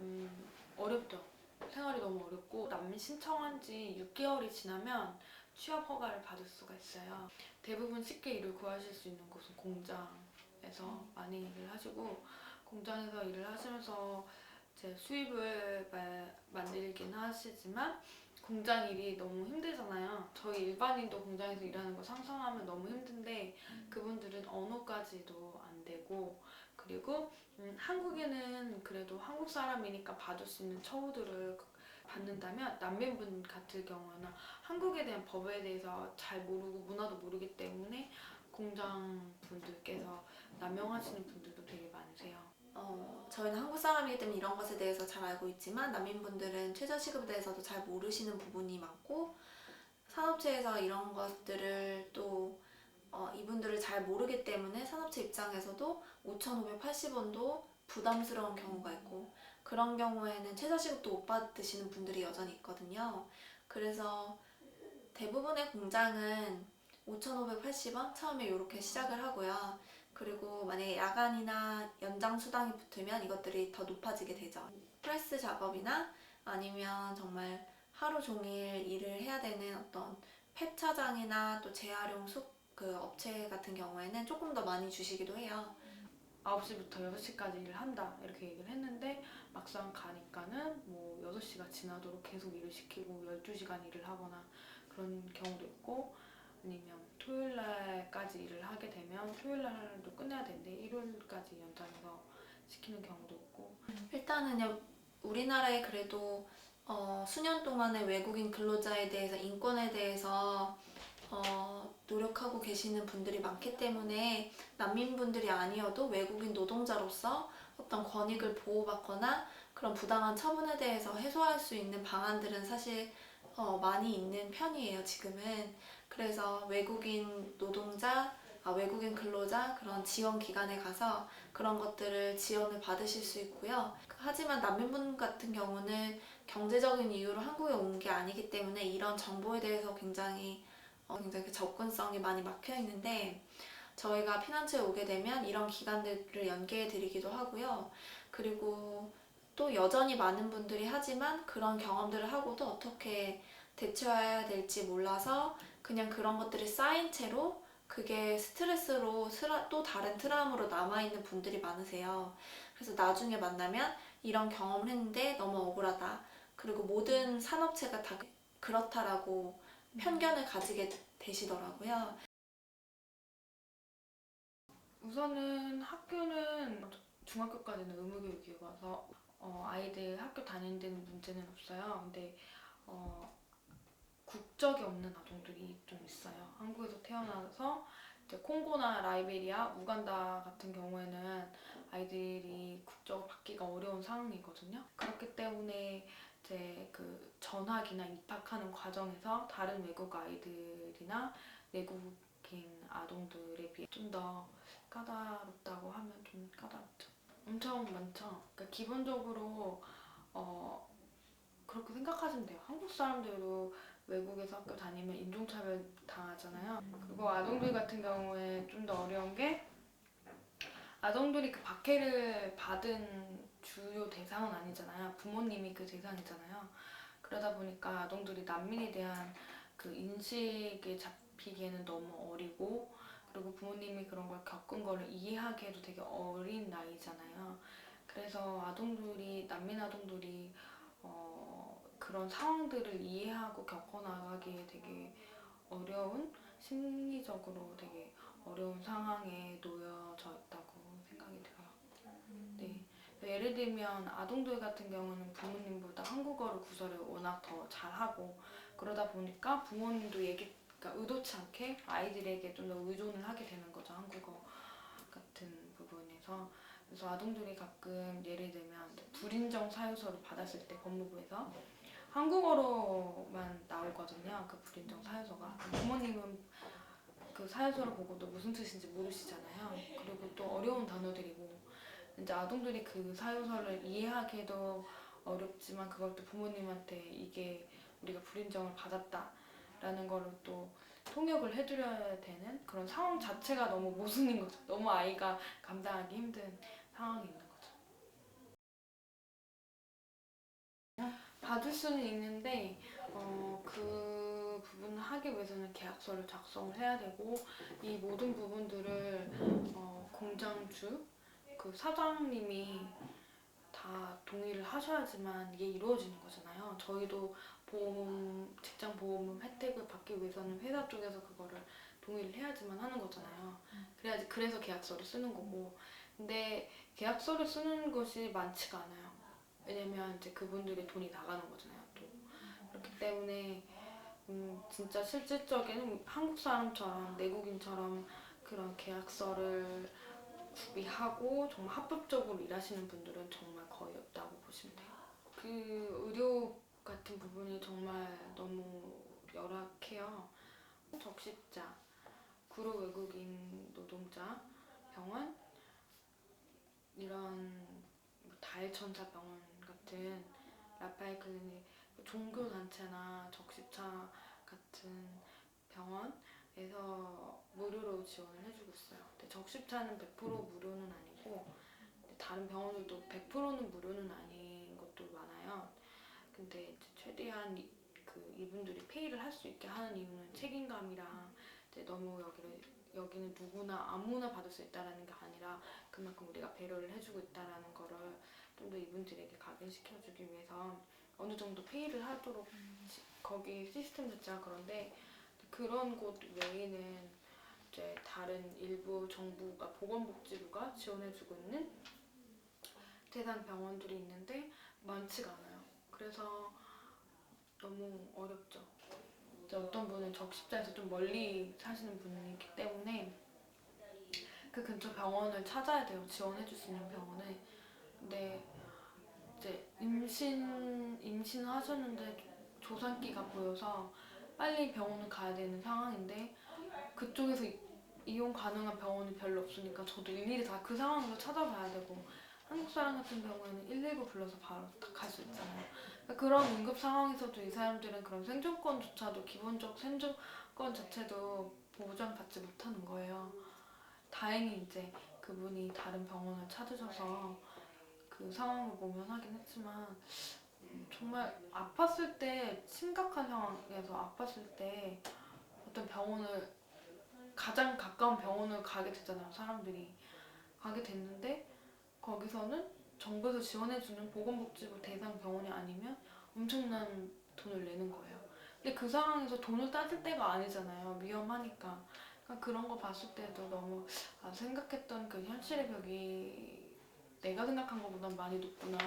음, 어렵죠. 생활이 너무 어렵고 난민 신청한 지 6개월이 지나면 취업 허가를 받을 수가 있어요. 대부분 쉽게 일을 구하실 수 있는 곳은 공장에서 많이 일을 하시고 공장에서 일을 하시면서 제 수입을 마- 만들긴 하시지만 공장 일이 너무 힘들잖아요. 저희 일반인도 공장에서 일하는 거 상상하면 너무 힘든데 그분들은 언어까지도 안 되고 그리고 음, 한국에는 그래도 한국 사람이니까 받을 수 있는 처우들을 받는다면 난민분 같은 경우는 한국에 대한 법에 대해서 잘 모르고 문화도 모르기 때문에 공장 분들께서 남용하시는 분들도 되게. 어, 저희는 한국 사람이기 때문에 이런 것에 대해서 잘 알고 있지만 난민분들은 최저시급에 대해서도 잘 모르시는 부분이 많고 산업체에서 이런 것들을 또 어, 이분들을 잘 모르기 때문에 산업체 입장에서도 5,580원도 부담스러운 경우가 있고 그런 경우에는 최저시급도 못 받으시는 분들이 여전히 있거든요. 그래서 대부분의 공장은 5,580원 처음에 이렇게 시작을 하고요. 그리고 만약에 야간이나 연장 수당이 붙으면 이것들이 더 높아지게 되죠. 프레스 작업이나 아니면 정말 하루 종일 일을 해야 되는 어떤 폐차장이나 또 재활용 숙 그 업체 같은 경우에는 조금 더 많이 주시기도 해요. 9시부터 6시까지 일을 한다 이렇게 얘기를 했는데 막상 가니까는 뭐 6시가 지나도록 계속 일을 시키고 12시간 일을 하거나 그런 경우도 있고 아니면 토요일 날까지 일을 하게 되면 토요일 날도 끝내야 되는데 일요일까지 연장해서 시키는 경우도 있고. 일단은요 우리나라에 그래도 어, 수년 동안의 외국인 근로자에 대해서 인권에 대해서 어, 노력하고 계시는 분들이 많기 때문에 난민분들이 아니어도 외국인 노동자로서 어떤 권익을 보호받거나 그런 부당한 처분에 대해서 해소할 수 있는 방안들은 사실 어, 많이 있는 편이에요 지금은 그래서 외국인 노동자 아, 외국인 근로자 그런 지원 기관에 가서 그런 것들을 지원을 받으실 수 있고요. 하지만 난민분 같은 경우는 경제적인 이유로 한국에 온 게 아니기 때문에 이런 정보에 대해서 굉장히 어, 굉장히 그 접근성이 많이 막혀 있는데 저희가 피난처에 오게 되면 이런 기관들을 연계해 드리기도 하고요. 그리고 또 여전히 많은 분들이 하지만 그런 경험들을 하고도 어떻게 대처해야 될지 몰라서 그냥 그런 것들이 쌓인 채로 그게 스트레스로 또 다른 트라우마로 남아있는 분들이 많으세요. 그래서 나중에 만나면 이런 경험을 했는데 너무 억울하다. 그리고 모든 산업체가 다 그렇다라고 편견을 가지게 되시더라고요. 우선은 학교는 중학교까지는 의무교육이어서 어, 아이들 학교 다니는 데는 문제는 없어요. 근데 어, 국적이 없는 아동들이 좀 있어요. 한국에서 태어나서 이제 콩고나 라이베리아, 우간다 같은 경우에는 아이들이 국적을 받기가 어려운 상황이거든요. 그렇기 때문에 이제 그 전학이나 입학하는 과정에서 다른 외국 아이들이나 내국인 아동들에 비해 좀 더 까다롭다고 하면 좀 까다롭죠. 엄청 많죠. 그러니까 기본적으로 어 그렇게 생각하시면 돼요. 한국 사람들도 외국에서 학교 다니면 인종차별 당하잖아요. 그리고 아동들 같은 경우에 좀 더 어려운 게 아동들이 그 박해를 받은 주요 대상은 아니잖아요. 부모님이 그 대상이잖아요. 그러다 보니까 아동들이 난민에 대한 그 인식에 잡히기에는 너무 어리고 그리고 부모님이 그런 걸 겪은 거를 이해하기에도 되게 어린 나이잖아요. 그래서 아동들이 난민 아동들이 어, 그런 상황들을 이해하고 겪어나가기에 되게 어려운 심리적으로 되게 어려운 상황에 놓여져 있다고 생각이 들어요. 네. 예를 들면 아동들 같은 경우는 부모님보다 한국어를 구사를 워낙 더 잘하고 그러다 보니까 부모님도 얘기 그러니까 의도치 않게 아이들에게 좀 더 의존을 하게 되는 거죠 한국어 같은 부분에서. 그래서 아동들이 가끔 예를 들면 불인정 사유서를 받았을 때 법무부에서 한국어로만 나오거든요 그 불인정 사유서가. 부모님은 그 사유서를 보고도 무슨 뜻인지 모르시잖아요. 그리고 또 어려운 단어들이고. 이제 아동들이 그 사유서를 이해하기도 어렵지만 그걸 또 부모님한테 이게 우리가 불인정을 받았다 라는 거를 또 통역을 해드려야 되는 그런 상황 자체가 너무 모순인 거죠. 너무 아이가 감당하기 힘든 상황이 있는 거죠. 받을 수는 있는데 어, 그 부분을 하기 위해서는 계약서를 작성을 해야 되고 이 모든 부분들을 어, 공장주 그 사장님이 다 동의를 하셔야지만 이게 이루어지는 거잖아요. 저희도 보험 직장 보험 혜택을 받기 위해서는 회사 쪽에서 그거를 동의를 해야지만 하는 거잖아요. 그래야지 그래서 계약서를 쓰는 거고. 근데 계약서를 쓰는 것이 많지가 않아요. 왜냐면 이제 그분들의 돈이 나가는 거잖아요. 또 그렇기 때문에 음, 진짜 실질적인 한국 사람처럼 내국인처럼 그런 계약서를 구비하고 정말 합법적으로 일하시는 분들은 정말 거의 없다고 보시면 돼요. 그 의료 같은 부분이 정말 너무 열악해요. 적십자, 구로 외국인 노동자 병원 이런 뭐 달천사 병원 같은 라파엘 클리닉 종교 단체나 적십자 같은 병원에서 무료로 지원을 해주고 있어요. 근데 적십자는 100% 무료는 아니고 다른 병원들도 100%는 무료는 많아요. 근데 최대한 이, 그 이분들이 페이를 할 수 있게 하는 이유는 책임감이랑 이제 너무 여기를 여기는 누구나 아무나 받을 수 있다라는 게 아니라 그만큼 우리가 배려를 해주고 있다라는 거를 좀 더 이분들에게 각인시켜주기 위해서 어느 정도 페이를 하도록 시- 거기 시스템 자체가 그런데 그런 곳 외에는 이제 다른 일부 정부가 보건복지부가 지원해주고 있는 대상 병원들이 있는데 많지가 않아요. 그래서 너무 어렵죠. 이제 어떤 분은 적십자에서 좀 멀리 사시는 분이 있기 때문에 그 근처 병원을 찾아야 돼요. 지원해줄 수 있는 병원을. 근데 이제 임신 임신을 하셨는데 조산기가 보여서 빨리 병원을 가야 되는 상황인데 그쪽에서 이- 이용 가능한 병원이 별로 없으니까 저도 일일이 다 그 상황으로 찾아봐야 되고 한국 사람 같은 경우에는 119 불러서 바로 갈수 있잖아요. 그러니까 그런 응급 상황에서도 이 사람들은 그런 생존권조차도 기본적 생존권 자체도 보장받지 못하는 거예요. 다행히 이제 그분이 다른 병원을 찾으셔서 그 상황을 모면하긴 했지만 음, 정말 아팠을 때 심각한 상황에서 아팠을 때 어떤 병원을 가장 가까운 병원을 가게 됐잖아요 사람들이 가게 됐는데 거기서는 정부에서 지원해주는 보건복지부 대상 병원이 아니면 엄청난 돈을 내는 거예요 근데 그 상황에서 돈을 따질 때가 아니잖아요 위험하니까 그러니까 그런 거 봤을 때도 너무 아, 생각했던 그 현실의 벽이 내가 생각한 것보다 많이 높구나.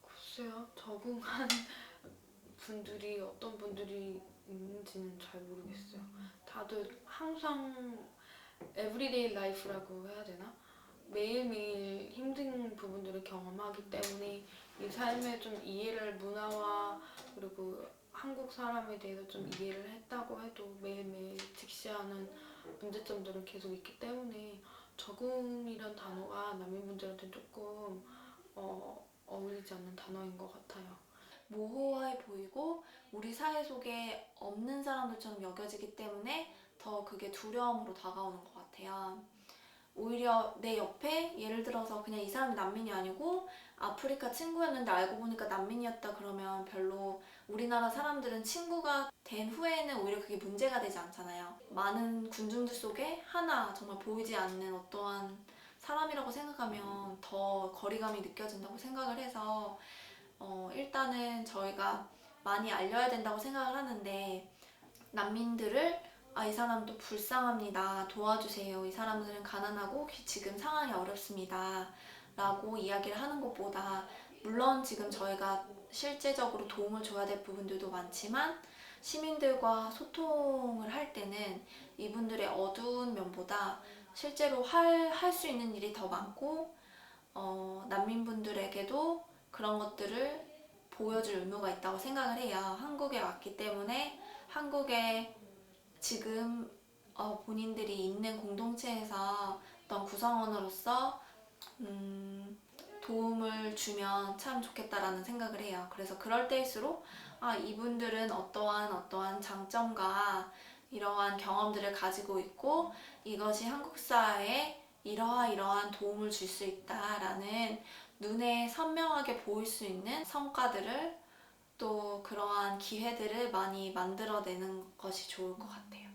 글쎄요, 적응한 분들이 어떤 분들이 있는지는 잘 모르겠어요. 다들 항상 에브리데이 라이프라고 해야 되나? 매일매일 부분들을 경험하기 때문에 이 삶에 좀 이해를 문화와 그리고 한국 사람에 대해서 좀 이해를 했다고 해도 매일매일 직시하는 문제점들은 계속 있기 때문에 적응이란 단어가 난민분들한테 조금 어, 어울리지 않는 단어인 것 같아요. 모호해 보이고 우리 사회 속에 없는 사람들처럼 여겨지기 때문에 더 그게 두려움으로 다가오는 것 같아요. 오히려 내 옆에 예를 들어서 그냥 이 사람이 난민이 아니고 아프리카 친구였는데 알고 보니까 난민이었다 그러면 별로 우리나라 사람들은 친구가 된 후에는 오히려 그게 문제가 되지 않잖아요. 많은 군중들 속에 하나 정말 보이지 않는 어떠한 사람이라고 생각하면 더 거리감이 느껴진다고 생각을 해서 어, 일단은 저희가 많이 알려야 된다고 생각을 하는데 난민들을 아, 이 사람도 불쌍합니다. 도와주세요. 이 사람들은 가난하고 지금 상황이 어렵습니다. 라고 이야기를 하는 것보다 물론 지금 저희가 실제적으로 도움을 줘야 될 부분들도 많지만 시민들과 소통을 할 때는 이분들의 어두운 면보다 실제로 할할수 있는 일이 더 많고 어, 난민분들에게도 그런 것들을 보여줄 의무가 있다고 생각을 해요. 한국에 왔기 때문에 한국에 지금 어, 본인들이 있는 공동체에서 어떤 구성원으로서 음, 도움을 주면 참 좋겠다라는 생각을 해요. 그래서 그럴 때일수록 아, 이분들은 어떠한 어떠한 장점과 이러한 경험들을 가지고 있고 이것이 한국 사회에 이러이러한 도움을 줄 수 있다라는 눈에 선명하게 보일 수 있는 성과들을 또 그러한 기회들을 많이 만들어내는 것이 좋을 것 같아요.